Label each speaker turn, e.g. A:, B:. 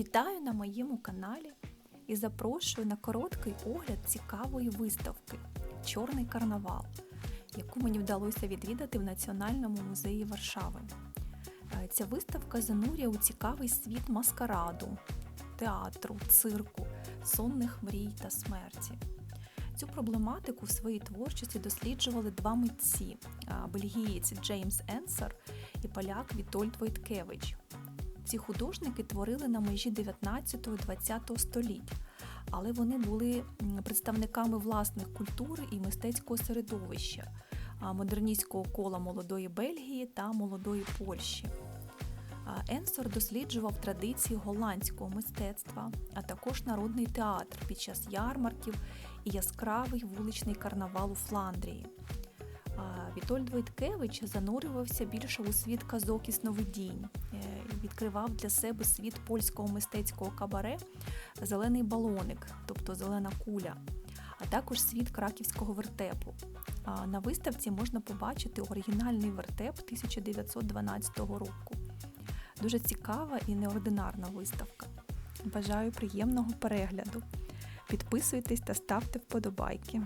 A: Вітаю на моєму каналі і запрошую на короткий огляд цікавої виставки Чорний карнавал, яку мені вдалося відвідати в Національному музеї Варшави. Е, Ця виставка занурює у цікавий світ маскараду, театру, цирку, сонних мрій та смерті. Цю проблематику в своїй творчості досліджували два митці: бельгієць Джеймс Енсер і поляк Вітольд Войткевич. Ці художники творили на межі 19-20 століть, але вони були представниками власних культури і мистецького середовища, модерністського кола молодої Бельгії та молодої Польщі. Енсор досліджував традиції голландського мистецтва, а також народний театр під час ярмарків і яскравий вуличний карнавал у Фландрії. Вітольд Войткевич занурювався більше у світ казок і сновидінь, е, відкривав для себе світ польського мистецького кабаре Зелений балоник, тобто зелена куля, а також світ краківського вертепу. На виставці можна побачити оригінальний вертеп 1912 року. Дуже цікава і неординарна виставка. Бажаю приємного перегляду. Підписуйтесь та ставте вподобайки.